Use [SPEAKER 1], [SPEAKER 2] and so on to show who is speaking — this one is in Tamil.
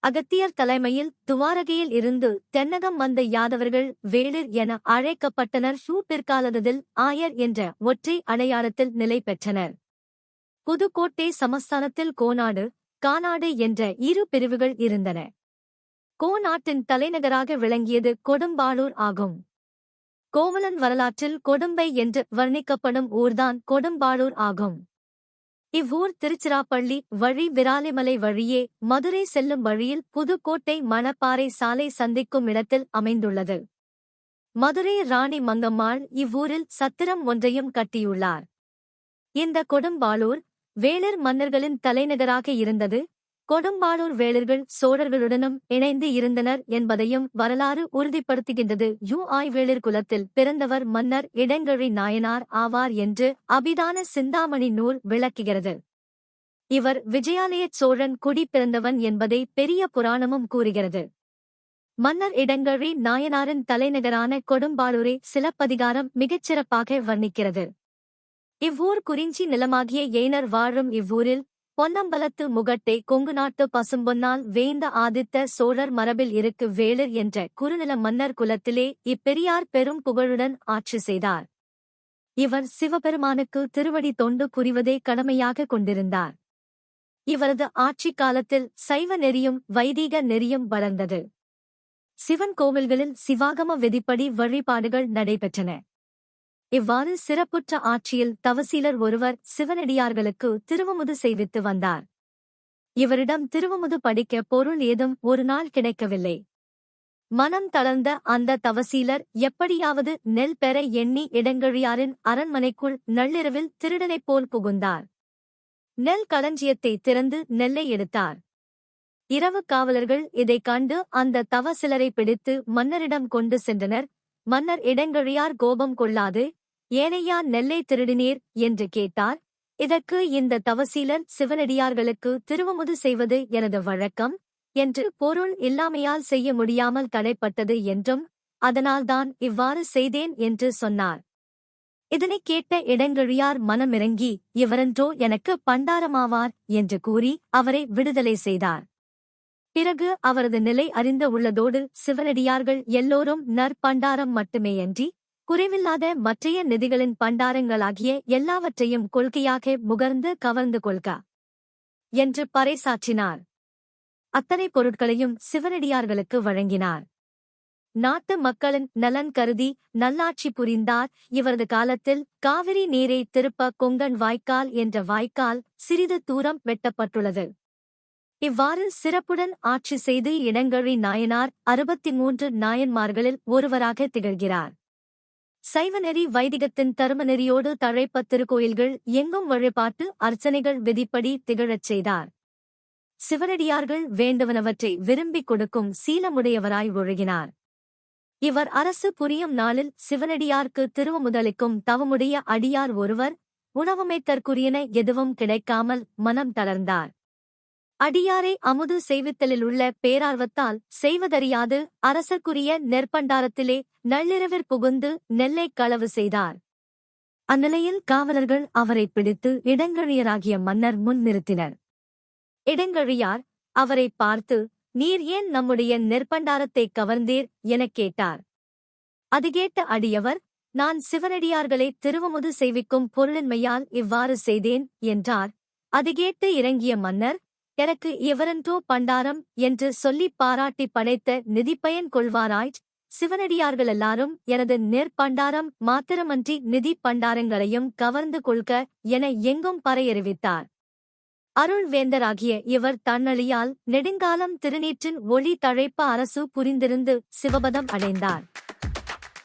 [SPEAKER 1] அகத்தியர் தலைமையில் துவாரகையில் இருந்து தென்னகம் வந்த யாதவர்கள் வேளிர் என அழைக்கப்பட்டனர். ஷூ பிற்காலத்தில் ஆயர் என்ற ஒற்றை அடையாளத்தில் நிலை பெற்றனர். புதுக்கோட்டை சமஸ்தானத்தில் கோநாடு கானாடு என்ற இரு பிரிவுகள் இருந்தன. கோநாட்டின் தலைநகராக விளங்கியது கொடும்பாளூர் ஆகும். கோவலன் வரலாற்றில் கொடும்பை என்று வர்ணிக்கப்படும் ஊர்தான் கொடும்பாளூர் ஆகும். இவ்வூர் திருச்சிராப்பள்ளி வழி விராலிமலை வழியே மதுரை செல்லும் வழியில் புதுக்கோட்டை மணப்பாறை சாலை சந்திக்கும் இடத்தில் அமைந்துள்ளது. மதுரை ராணி மங்கம்மாள் இவ்வூரில் சத்திரம் ஒன்றையும் கட்டியுள்ளார். இந்த கொடும்பாளூர் வேளர் மன்னர்களின் தலைநகராக இருந்தது கொடும்பாளூர் வேளர்கள் சோழர்களுடனும் இணைந்து இருந்தனர் என்பதையும் வரலாறு உறுதிப்படுத்துகின்றது. யூ ஆய் வேளிர் குலத்தில் பிறந்தவர் மன்னர் இடங்கழி நாயனார் ஆவார் என்று அபிதான சிந்தாமணி நூல் விளக்குகிறது. இவர் விஜயாலய சோழன் குடி பிறந்தவன் என்பதை பெரிய புராணமும் கூறுகிறது. மன்னர் இடங்கழி நாயனாரின் தலைநகரான கொடும்பாளூரை சிலப்பதிகாரம் மிகச்சிறப்பாக வர்ணிக்கிறது. இவ்வூர் குறிஞ்சி நிலமாகிய எய்னர் வாழும் இவ்வூரில் பொன்னம்பலத்து முகட்டை கொங்கு நாட்டு பசும்பொன்னால் வேந்த ஆதித்த சோழர் மரபில் இருக்கு வேளர் என்ற குறுநில மன்னர் குலத்திலே இப்பெரியார் பெரும் புகழுடன் ஆட்சி செய்தார். இவர் சிவபெருமானுக்கு திருவடி தொண்டு புரிவதே கடமையாக கொண்டிருந்தார். இவரது ஆட்சி காலத்தில் சைவ நெறியும் வைதீக நெறியும் வளர்ந்தது. சிவன் கோவில்களில் சிவாகம விதிப்படி வழிபாடுகள் நடைபெற்றன. இவ்வாறு சிறப்புற்ற ஆட்சியில் தவசீலர் ஒருவர் சிவனடியார்களுக்கு திருவமுது செய்வித்து வந்தார். இவரிடம் திருவமுது படிக்க பொருள் ஏதும் ஒரு நாள் கிடைக்கவில்லை. மனம் தளர்ந்த அந்த தவசீலர் எப்படியாவது நெல் பெற எண்ணி இடங்கழியாரின் அரண்மனைக்குள் நள்ளிரவில் திருடனைப் போல் புகுந்தார். நெல் களஞ்சியத்தை திறந்து நெல்லை எடுத்தார். இரவு காவலர்கள் இதைக் கண்டு அந்த தவசிலரை பிடித்து மன்னரிடம் கொண்டு சென்றனர். மன்னர் இடங்கழியார் கோபம் கொள்ளாது ஏனையா நெல்லை திருடினீர்? என்று கேட்டார். இதற்கு இந்த தவசீலர் சிவனடியார்களுக்கு திருவமுது செய்வது எனது வழக்கம் என்று பொருள் இல்லாமையால் செய்ய முடியாமல் தடைப்பட்டது என்றும் அதனால்தான் இவ்வாறு செய்தேன் என்று சொன்னார். இதனைக் கேட்ட இடங்கழியார் மனமிறங்கி இவரன்றோ எனக்கு பண்டாரமாவார் என்று கூறி அவரை விடுதலை செய்தார். பிறகு அவரது நிலை அறிந்த உள்ளதோடு சிவனடியார்கள் எல்லோரும் நற்பண்டாரம் மட்டுமேயன்றி குறைவில்லாத மற்றைய நிதிகளின் பண்டாரங்களாகிய எல்லாவற்றையும் கொள்கையாக முகர்ந்து கவர்ந்து கொள்க. என்று பறைசாற்றினார். அத்தனை பொருட்களையும் சிவனடியார்களுக்கு வழங்கினார். நாட்டு மக்களின் நலன் கருதி நல்லாட்சி புரிந்தார். இவரது காலத்தில் காவிரி நீரை திருப்ப கொங்கன் வாய்க்கால் என்ற வாய்க்கால் சிறிது தூரம் வெட்டப்பட்டுள்ளது. இவ்வாறு சிறப்புடன் ஆட்சி செய்து இடங்கழி நாயனார் அறுபத்தி மூன்று நாயன்மார்களில் ஒருவராக திகழ்கிறார். சைவநெறி வைதிகத்தின் தருமநெறியோடு தழைப்ப திருக்கோயில்கள் எங்கும் வழிபாட்டு அர்ச்சனைகள் விதிப்படி திகழச் செய்தார். சிவனடியார்கள் வேண்டுவனவற்றை விரும்பிக் கொடுக்கும் சீலமுடையவராய் ஒழுகினார். இவர் அரசு புரியும் நாளில் சிவனடியார்க்கு திருவமுதலிக்கும் தவமுடைய அடியார் ஒருவர் உணவமைத்தற்குரியன எதுவும் கிடைக்காமல் மனம் தளர்ந்தார். அடியாரை அமுது செய்வித்தலில் உள்ள பேரார்வத்தால் செய்வதறியாது அரசர்க்குரிய நெற்பண்டாரத்திலே நள்ளிரவிற் புகுந்து நெல்லை களவு செய்தார். அந்நிலையில் காவலர்கள் அவரை பிடித்து இடங்கழியராகிய மன்னர் முன் நிறுத்தினர். இடங்கழியார் அவரை பார்த்து நீர் ஏன் நம்முடைய நெற்பண்டாரத்தை கவர்ந்தீர்? எனக் கேட்டார். அது கேட்ட அடியவர் நான் சிவனடியார்களை திருவமுது செய்விக்கும் பொருளின்மையால் இவ்வாறு செய்தேன் என்றார். அது கேட்டு இறங்கிய மன்னர் எனக்கு எவரன்றோ பண்டாரம் என்று சொல்லிப் பாராட்டி படைத்த நிதிப்பயன் கொள்வாராய்ச் சிவனடியார்கள் எல்லாரும் எனது நெற்பண்டாரம் மாத்திரமன்றி நிதி பண்டாரங்களையும் கவர்ந்து கொள்க என எங்கும் பறையறிவித்தார். அருள்வேந்தராகிய இவர் தன்னழியால் நெடுங்காலம் திருநீற்றின் ஒளி தழைப்ப அரசு புரிந்திருந்து சிவபதம் அடைந்தார்.